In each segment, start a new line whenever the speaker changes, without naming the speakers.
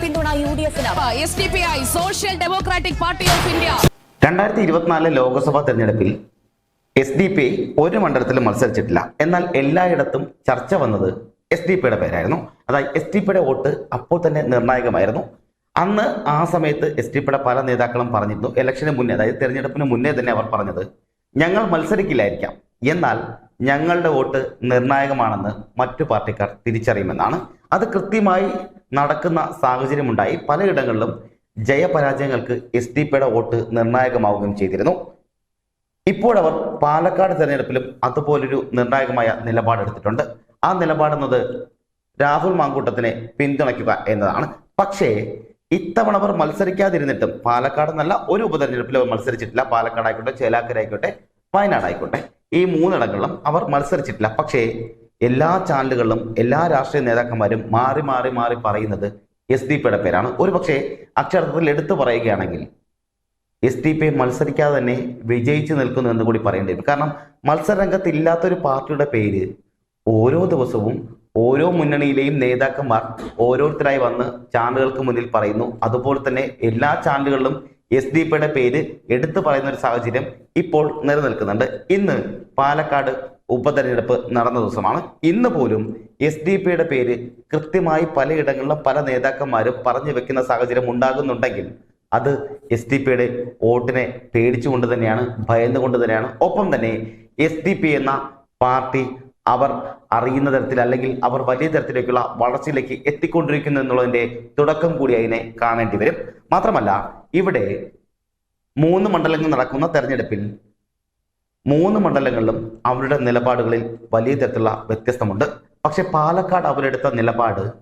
പിന്തുണ U D എഫിന്
S D P I. Social democratic party of India
രണ്ടായിരത്തി ഇരുപത്തിനാല് ലോക്സഭാ തെരഞ്ഞെടുപ്പിൽ എസ് ഡി പി ഐ ഒരു മണ്ഡലത്തിലും മത്സരിച്ചിട്ടില്ല. എന്നാൽ എല്ലായിടത്തും ചർച്ച വന്നത് എസ് ഡി പിയുടെ പേരായിരുന്നു. അതായത് എസ് ഡി പിയുടെ വോട്ട് അപ്പോൾ തന്നെ നിർണായകമായിരുന്നു. അന്ന് ആ സമയത്ത് എസ് ഡി പിയുടെ പല നേതാക്കളും പറഞ്ഞിരുന്നു. ഇലക്ഷന് മുന്നേ അതായത് തെരഞ്ഞെടുപ്പിന് മുന്നേ തന്നെ അവർ പറഞ്ഞത് ഞങ്ങൾ മത്സരിക്കില്ലായിരിക്കാം. എന്നാൽ ഞങ്ങളുടെ വോട്ട് നിർണായകമാണെന്ന് മറ്റു പാർട്ടിക്കാർ തിരിച്ചറിയുമെന്നാണ്. അത് കൃത്യമായി നടക്കുന്ന സാഹചര്യമുണ്ടായി. പലയിടങ്ങളിലും ജയപരാജയങ്ങൾക്ക് എസ് ഡി പിയുടെ വോട്ട് നിർണായകമാവുകയും ചെയ്തിരുന്നു. ഇപ്പോഴവർ പാലക്കാട് തെരഞ്ഞെടുപ്പിലും അതുപോലൊരു നിർണായകമായ നിലപാടെടുത്തിട്ടുണ്ട് ആ നിലപാടെന്നത് രാഹുൽ മാങ്കൂട്ടത്തിനെ പിന്തുണയ്ക്കുക എന്നതാണ്. പക്ഷേ ഇത്തവണ അവർ മത്സരിക്കാതിരുന്നിട്ടും പാലക്കാട് എന്നല്ല ഒരു ഉപതെരഞ്ഞെടുപ്പിൽ അവർ മത്സരിച്ചിട്ടില്ല. പാലക്കാട് ആയിക്കോട്ടെ ചേലാക്കര ആയിക്കോട്ടെ വയനാട് ആയിക്കോട്ടെ. ഈ മൂന്നിടങ്ങളിലും അവർ മത്സരിച്ചിട്ടില്ല. പക്ഷേ എല്ലാ ചാനലുകളിലും എല്ലാ രാഷ്ട്രീയ നേതാക്കന്മാരും മാറി മാറി മാറി പറയുന്നത് എസ് ഡി പിയുടെ പേരാണ്. ഒരു പക്ഷേ അക്ഷരത്തിൽ എടുത്തു പറയുകയാണെങ്കിൽ എസ് ഡി പി മത്സരിക്കാതെ തന്നെ വിജയിച്ചു നിൽക്കുന്നു എന്ന് കൂടി പറയേണ്ടി വരും. കാരണം മത്സരരംഗത്ത് ഇല്ലാത്തൊരു പാർട്ടിയുടെ പേര് ഓരോ ദിവസവും ഓരോ മുന്നണിയിലെയും നേതാക്കന്മാർ ഓരോരുത്തരായി വന്ന് ചാനലുകൾക്ക് മുന്നിൽ പറയുന്നു. അതുപോലെ തന്നെ എല്ലാ ചാനലുകളിലും എസ് ഡി പിയുടെ പേര് എടുത്തു പറയുന്ന ഒരു സാഹചര്യം ഇപ്പോൾ നിലനിൽക്കുന്നുണ്ട്. ഇന്ന് പാലക്കാട് ഉപതെരഞ്ഞെടുപ്പ് നടന്ന ദിവസമാണ്. ഇന്ന് പോലും എസ് ഡി പിയുടെ പേര് കൃത്യമായി പലയിടങ്ങളിലും പല നേതാക്കന്മാരും പറഞ്ഞു വെക്കുന്ന സാഹചര്യം ഉണ്ടാകുന്നുണ്ടെങ്കിൽ അത് എസ് ഡി പിയുടെ വോട്ടിനെ പേടിച്ചുകൊണ്ട് തന്നെയാണ് ഭയന്നുകൊണ്ട് തന്നെയാണ്. ഒപ്പം തന്നെ എസ് ഡി പി എന്ന പാർട്ടി അവർ അറിയുന്ന തരത്തിൽ അല്ലെങ്കിൽ അവർ വലിയ തരത്തിലേക്കുള്ള വളർച്ചയിലേക്ക് എത്തിക്കൊണ്ടിരിക്കുന്നു എന്നുള്ളതിന്റെ തുടക്കം കൂടി അതിനെ കാണേണ്ടി വരും. മാത്രമല്ല ഇവിടെ മൂന്ന് മണ്ഡലങ്ങൾ നടക്കുന്ന തെരഞ്ഞെടുപ്പിൽ മൂന്ന് മണ്ഡലങ്ങളിലും അവരുടെ നിലപാടുകളിൽ വലിയ തരത്തിലുള്ള വ്യത്യസ്തമുണ്ട്. പക്ഷെ പാലക്കാട് അവരെടുത്ത നിലപാട്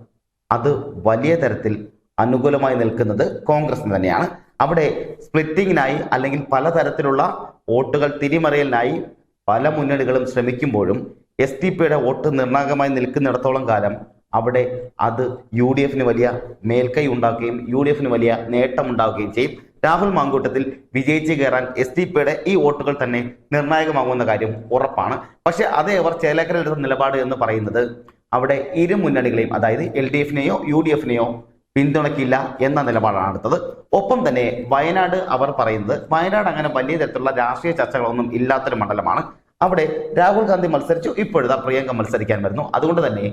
അത് വലിയ തരത്തിൽ അനുകൂലമായി നിൽക്കുന്നത് കോൺഗ്രസിന് തന്നെയാണ്. അവിടെ സ്പ്ലിറ്റിങ്ങിനായി അല്ലെങ്കിൽ പലതരത്തിലുള്ള വോട്ടുകൾ തിരിമറിയലിനായി പല മുന്നണികളും ശ്രമിക്കുമ്പോഴും എസ് ഡി പിയുടെ വോട്ട് നിർണായകമായി നിൽക്കുന്നിടത്തോളം കാലം അവിടെ അത് യു ഡി എഫിന് വലിയ മേൽക്കൈ ഉണ്ടാക്കുകയും യു ഡി എഫിന് വലിയ നേട്ടം ഉണ്ടാവുകയും ചെയ്യും. രാഹുൽ മാങ്കൂട്ടത്തിൽ വിജയിച്ച് കയറാൻ എസ് ഡി പിയുടെ ഈ വോട്ടുകൾ തന്നെ നിർണായകമാകുന്ന കാര്യം ഉറപ്പാണ്. പക്ഷെ അതേ അവർ ചേലക്കര നിലപാട് എന്ന് പറയുന്നത് അവിടെ ഇരു മുന്നണികളെയും അതായത് എൽ ഡി എഫിനെയോ യു ഡി എഫിനെയോ പിന്തുണയ്ക്കില്ല എന്ന നിലപാടാണ് എടുത്തത് ഒപ്പം തന്നെ വയനാട് അവർ പറയുന്നത് വയനാട് അങ്ങനെ വലിയ തരത്തിലുള്ള രാഷ്ട്രീയ ചർച്ചകളൊന്നും ഇല്ലാത്തൊരു മണ്ഡലമാണ്. അവിടെ രാഹുൽ ഗാന്ധി മത്സരിച്ചു. ഇപ്പോഴത്തെ പ്രിയങ്ക മത്സരിക്കാൻ വരുന്നു. അതുകൊണ്ട് തന്നെ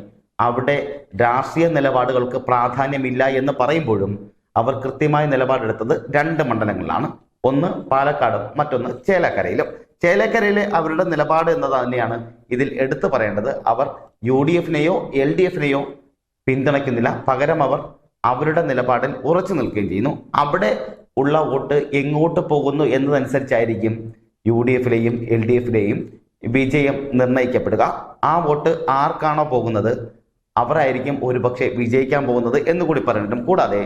അവിടെ രാഷ്ട്രീയ നിലപാടുകൾക്ക് പ്രാധാന്യമില്ല എന്ന് പറയുമ്പോഴും അവർ കൃത്യമായ നിലപാടെടുത്തത് രണ്ട് മണ്ഡലങ്ങളിലാണ്. ഒന്ന് പാലക്കാടും മറ്റൊന്ന് ചേലക്കരയിലും. ചേലക്കരയിലെ അവരുടെ നിലപാട് എന്നത് തന്നെയാണ് ഇതിൽ എടുത്തു പറയേണ്ടത്. അവർ യു ഡി എഫിനെയോ എൽ ഡി എഫിനെയോ പിന്തുണയ്ക്കുന്നില്ല. പകരം അവർ അവരുടെ നിലപാടിൽ ഉറച്ചു നിൽക്കുകയും ചെയ്യുന്നു. അവിടെ ഉള്ള വോട്ട് എങ്ങോട്ട് പോകുന്നു എന്നതനുസരിച്ചായിരിക്കും യു ഡി എഫിലെയും എൽ ഡി എഫിലെയും വിജയം നിർണയിക്കപ്പെടുക ആ വോട്ട് ആർക്കാണോ പോകുന്നത്? അവരായിരിക്കും ഒരുപക്ഷെ വിജയിക്കാൻ പോകുന്നത് എന്ന് കൂടി പറഞ്ഞിട്ടും കൂടാതെ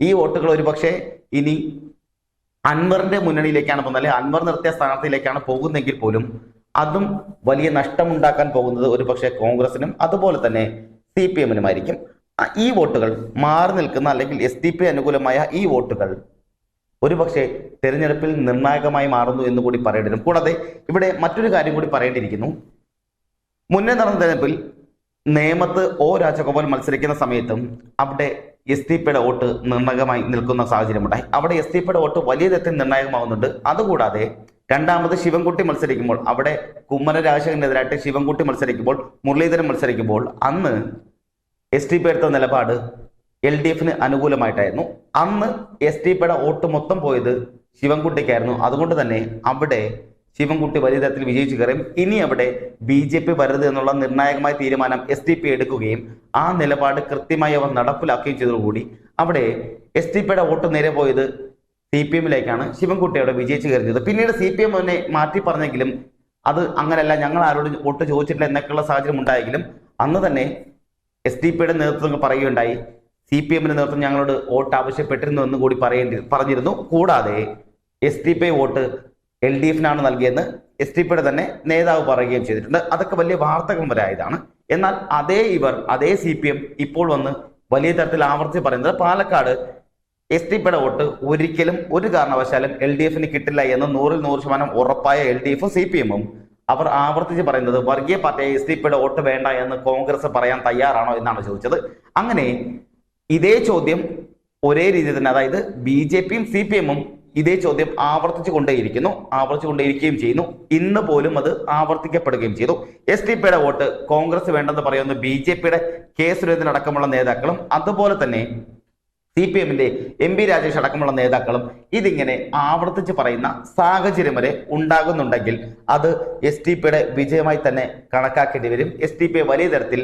ഈ വോട്ടുകൾ ഒരുപക്ഷെ ഇനി അൻവറിന്റെ മുന്നണിയിലേക്കാണ് പോകുന്നത് അല്ലെങ്കിൽ അൻവർ നിർത്തിയ സ്ഥാനാർത്ഥിയിലേക്കാണ് പോകുന്നതെങ്കിൽ പോലും അതും വലിയ നഷ്ടമുണ്ടാക്കാൻ പോകുന്നത് ഒരുപക്ഷെ കോൺഗ്രസിനും അതുപോലെ തന്നെ സി പി എമ്മിനുമായിരിക്കും. ഈ വോട്ടുകൾ മാറി നിൽക്കുന്ന അല്ലെങ്കിൽ എസ് ഡി പി അനുകൂലമായ ഈ വോട്ടുകൾ ഒരുപക്ഷെ തെരഞ്ഞെടുപ്പിൽ നിർണായകമായി മാറുന്നു എന്ന് കൂടി പറയേണ്ടി വരും കൂടാതെ ഇവിടെ മറ്റൊരു കാര്യം കൂടി പറയേണ്ടിയിരിക്കുന്നു. മുന്നേ നടന്ന തെരഞ്ഞെടുപ്പിൽ നേമത്ത് ഒ രാജഗോപാൽ മത്സരിക്കുന്ന സമയത്തും അവിടെ എസ് ടി പിയുടെ വോട്ട് നിർണായകമായി നിൽക്കുന്ന സാഹചര്യമുണ്ടായി. അവിടെ എസ് ടി പിയുടെ വോട്ട് വലിയ തരത്തിൽ നിർണായകമാവുന്നുണ്ട്. അതുകൂടാതെ രണ്ടാമത് ശിവൻകുട്ടി മത്സരിക്കുമ്പോൾ അവിടെ കുമ്മന രാജശേഖരനെതിരായിട്ട് ശിവൻകുട്ടി മത്സരിക്കുമ്പോൾ മുരളീധരൻ മത്സരിക്കുമ്പോൾ അന്ന് എസ് ടി പി എടുത്ത നിലപാട് എൽ ഡി എഫിന് അനുകൂലമായിട്ടായിരുന്നു. അന്ന് എസ് ടി പിയുടെ വോട്ട് മൊത്തം പോയത് ശിവൻകുട്ടിക്കായിരുന്നു. അതുകൊണ്ട് തന്നെ അവിടെ ശിവൻകുട്ടി വലിയ തരത്തിൽ വിജയിച്ചു കയറും ഇനി അവിടെ ബി ജെ പി വരരുത് എന്നുള്ള നിർണായകമായ തീരുമാനം എസ് ടി പി എടുക്കുകയും ആ നിലപാട് കൃത്യമായി അവർ നടപ്പിലാക്കുകയും ചെയ്തതോടുകൂടി അവിടെ എസ് ടി പിയുടെ വോട്ട് നേരെ പോയത് സി പി എമ്മിലേക്കാണ് ശിവൻകുട്ടി അവിടെ വിജയിച്ചു കയറിയത് പിന്നീട് സി പി എം അവനെ മാറ്റി പറഞ്ഞെങ്കിലും അത് അങ്ങനെയല്ല ഞങ്ങൾ ആരോടും വോട്ട് ചോദിച്ചിട്ടില്ല എന്നൊക്കെയുള്ള സാഹചര്യം ഉണ്ടായെങ്കിലും അന്ന് തന്നെ എസ് ഡി പിയുടെ നേതൃത്വം പറയുകയുണ്ടായി. സി പി എമ്മിന്റെ നേതൃത്വം ഞങ്ങളോട് വോട്ട് ആവശ്യപ്പെട്ടിരുന്നു എന്ന് കൂടി പറയേണ്ടി പറഞ്ഞിരുന്നു. കൂടാതെ S D P vote L D എഫിനാണ് നൽകിയെന്ന് എസ് ഡി പിയുടെ തന്നെ നേതാവ് പറയുകയും ചെയ്തിട്ടുണ്ട്. അതൊക്കെ വലിയ വാർത്തകൾ വരായതാണ്. എന്നാൽ അതേ ഇവർ അതേ സി പി എം ഇപ്പോൾ വന്ന് വലിയ തരത്തിൽ ആവർത്തി പറയുന്നത് പാലക്കാട് എസ് ഡി പിയുടെ വോട്ട് ഒരിക്കലും ഒരു കാരണവശാലും എൽ ഡി എഫിന് കിട്ടില്ല എന്ന് നൂറിൽ നൂറ് ശതമാനം ഉറപ്പായ എൽ ഡി എഫും സി പി എമ്മും അവർ ആവർത്തിച്ച് പറയുന്നത് വർഗീയ പാർട്ടിയായ എസ് ഡി പിയുടെ വോട്ട് വേണ്ട എന്ന് കോൺഗ്രസ് പറയാൻ തയ്യാറാണോ എന്നാണ് ചോദിച്ചത്. അങ്ങനെ ഇതേ ചോദ്യം ഒരേ രീതിയിൽ തന്നെ അതായത് ബി ജെ പിയും സി പി എമ്മും ഇതേ ചോദ്യം ആവർത്തിച്ചു കൊണ്ടേയിരിക്കുന്നു ആവർത്തിച്ചു കൊണ്ടേയിരിക്കുകയും ചെയ്യുന്നു. ഇന്ന് പോലും അത് ആവർത്തിക്കപ്പെടുകയും ചെയ്തു. എസ് ഡി പിയുടെ വോട്ട് കോൺഗ്രസ് വേണ്ടെന്ന് പറയുന്ന ബി ജെ പിയുടെ കെ സുരേന്ദ്രൻ അടക്കമുള്ള നേതാക്കളും അതുപോലെ തന്നെ സി പി എമ്മിന്റെ എം പി രാജേഷ് അടക്കമുള്ള നേതാക്കളും ഇതിങ്ങനെ ആവർത്തിച്ച് പറയുന്ന സാഹചര്യം വരെ ഉണ്ടാകുന്നുണ്ടെങ്കിൽ അത് എസ് ടി പിയുടെ വിജയമായി തന്നെ കണക്കാക്കേണ്ടി വരും. എസ് ടി പി വലിയ തരത്തിൽ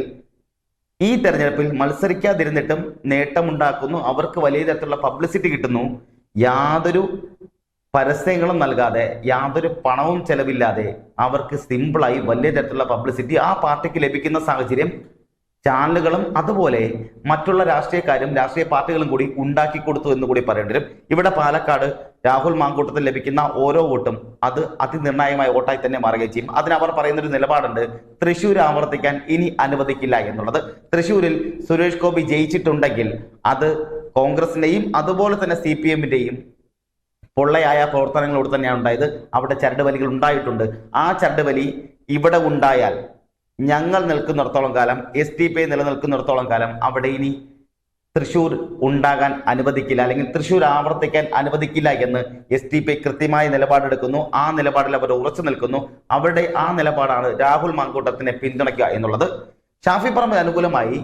ഈ തെരഞ്ഞെടുപ്പിൽ മത്സരിക്കാതിരുന്നിട്ടും നേട്ടമുണ്ടാക്കുന്നു. അവർക്ക് വലിയ തരത്തിലുള്ള പബ്ലിസിറ്റി കിട്ടുന്നു. യാതൊരു പരസ്യങ്ങളും നൽകാതെ യാതൊരു പണവും ചെലവില്ലാതെ അവർക്ക് സിമ്പിളായി വലിയ തരത്തിലുള്ള പബ്ലിസിറ്റി ആ പാർട്ടിക്ക് ലഭിക്കുന്ന സാഹചര്യം ചാനലുകളും അതുപോലെ മറ്റുള്ള രാഷ്ട്രീയക്കാരും രാഷ്ട്രീയ പാർട്ടികളും കൂടി ഉണ്ടാക്കി കൊടുത്തു എന്ന് കൂടി പറയേണ്ടി വരും. ഇവിടെ പാലക്കാട് രാഹുൽ മാങ്കൂട്ടത്തിൽ ലഭിക്കുന്ന ഓരോ വോട്ടും അത് അതിനിർണായകമായ വോട്ടായി തന്നെ മാറുകയും ചെയ്യും. അതിനവർ അവർ പറയുന്ന ഒരു നിലപാടുണ്ട് തൃശ്ശൂർ ആവർത്തിക്കാൻ ഇനി അനുവദിക്കില്ല എന്നുള്ളത്. തൃശൂരിൽ സുരേഷ് ഗോപി ജയിച്ചിട്ടുണ്ടെങ്കിൽ അത് കോൺഗ്രസിന്റെയും അതുപോലെ തന്നെ സി പി എമ്മിന്റെയും പൊള്ളയായ പ്രവർത്തനങ്ങളോട് തന്നെയാണ് ഉണ്ടായത്. അവിടെ ചരടുവലികൾ ഉണ്ടായിട്ടുണ്ട്. ആ ചരടുവലി ഇവിടെ ഉണ്ടായാൽ ഞങ്ങൾ നിൽക്കുന്നിടത്തോളം കാലം എസ് ടി പി നിലനിൽക്കുന്നിടത്തോളം കാലം അവിടെ ഇനി തൃശൂർ ഉണ്ടാകാൻ അനുവദിക്കില്ല അല്ലെങ്കിൽ തൃശൂർ ആവർത്തിക്കാൻ അനുവദിക്കില്ല എന്ന് എസ് ടി പി കൃത്യമായ നിലപാടെടുക്കുന്നു. ആ നിലപാടിൽ അവർ ഉറച്ചു നിൽക്കുന്നു. അവരുടെ ആ നിലപാടാണ് രാഹുൽ മാങ്കൂട്ടത്തിനെ പിന്തുണയ്ക്കുക എന്നുള്ളത്. ഷാഫി പറമ്പിൽ അനുകൂലമായി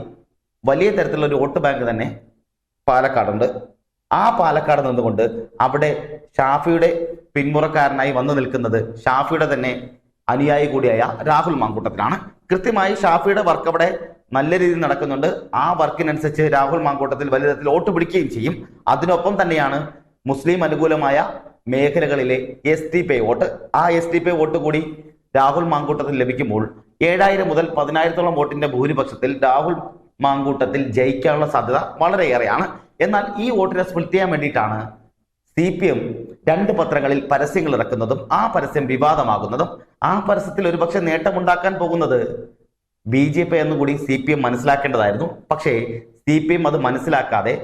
വലിയ തരത്തിലുള്ള ഒരു വോട്ട് ബാങ്ക് തന്നെ പാലക്കാടുണ്ട്. ആ പാലക്കാട് നിന്നുകൊണ്ട് അവിടെ ഷാഫിയുടെ പിന്മുറക്കാരനായി വന്നു നിൽക്കുന്നത് ഷാഫിയുടെ തന്നെ അനുയായി കൂടിയായ രാഹുൽ മാങ്കൂട്ടത്തിലാണ്. കൃത്യമായി ഷാഫിയുടെ വർക്ക് അവിടെ നല്ല രീതിയിൽ നടക്കുന്നുണ്ട്. ആ വർക്കിനനുസരിച്ച് രാഹുൽ മാങ്കൂട്ടത്തിൽ വലിയ തരത്തിൽ വോട്ട് പിടിക്കുകയും ചെയ്യും. അതിനൊപ്പം തന്നെയാണ് മുസ്ലിം അനുകൂലമായ മേഖലകളിലെ എസ് ടി പി വോട്ട്. ആ എസ് ടി പി വോട്ട് കൂടി രാഹുൽ മാങ്കൂട്ടത്തിൽ ലഭിക്കുമ്പോൾ ഏഴായിരം മുതൽ പതിനായിരത്തോളം വോട്ടിന്റെ ഭൂരിപക്ഷത്തിൽ രാഹുൽ മാങ്കൂട്ടത്തിൽ ജയിക്കാനുള്ള സാധ്യത വളരെയേറെയാണ്. എന്നാൽ ഈ വോട്ടിനെ സ്പ്ലിറ്റ് ചെയ്യാൻ വേണ്ടിയിട്ടാണ് സി പി എം രണ്ട് പത്രങ്ങളിൽ പരസ്യങ്ങൾ ഇറക്കുന്നതും ആ പരസ്യം വിവാദമാകുന്നതും ആ പരസ്യത്തിൽ ഒരുപക്ഷെ നേട്ടമുണ്ടാക്കാൻ പോകുന്നത് ബി ജെ പി എന്നുകൂടി സി പി എം മനസ്സിലാക്കേണ്ടതായിരുന്നു. പക്ഷേ സി പി എം അത് മനസ്സിലാക്കാതെ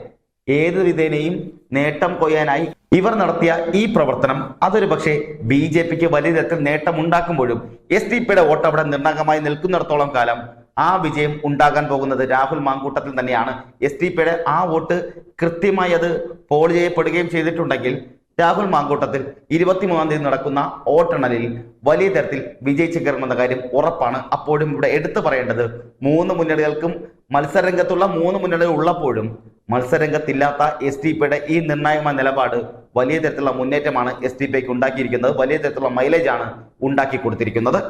ഏത് വിധേനയും നേട്ടം കൊയ്യാനായി ഇവർ നടത്തിയ ഈ പ്രവർത്തനം അതൊരു പക്ഷേ ബി ജെ പിക്ക് വലിയ തരത്തിൽ നേട്ടമുണ്ടാക്കുമ്പോഴും എസ് ഡി പിയുടെ വോട്ട് അവിടെ നിർണായകമായി നിൽക്കുന്നിടത്തോളം കാലം ആ വിജയം ഉണ്ടാകാൻ പോകുന്നത് രാഹുൽ മാങ്കൂട്ടത്തിൽ തന്നെയാണ്. എസ് ഡി പിയുടെ ആ വോട്ട് കൃത്യമായി അത് പോൾ ചെയ്യപ്പെടുകയും ചെയ്തിട്ടുണ്ടെങ്കിൽ രാഹുൽ മാങ്കൂട്ടത്തിൽ ഇരുപത്തിമൂന്നാം തീയതി നടക്കുന്ന വോട്ടെണ്ണലിൽ വലിയ തരത്തിൽ വിജയിച്ചു കയറുമെന്ന കാര്യം ഉറപ്പാണ്. അപ്പോഴും ഇവിടെ എടുത്തു പറയേണ്ടത് മൂന്ന് മുന്നണികൾക്കും മത്സരരംഗത്തുള്ള മൂന്ന് മുന്നണികൾ ഉള്ളപ്പോഴും മത്സരരംഗത്തില്ലാത്ത എസ് ഡി പിയുടെ ഈ നിർണായകമായ നിലപാട് വലിയ തരത്തിലുള്ള മുന്നേറ്റമാണ് എസ് ഡി പിക്ക് ഉണ്ടാക്കിയിരിക്കുന്നത്. വലിയ തരത്തിലുള്ള മൈലേജാണ് ഉണ്ടാക്കി കൊടുത്തിരിക്കുന്നത്.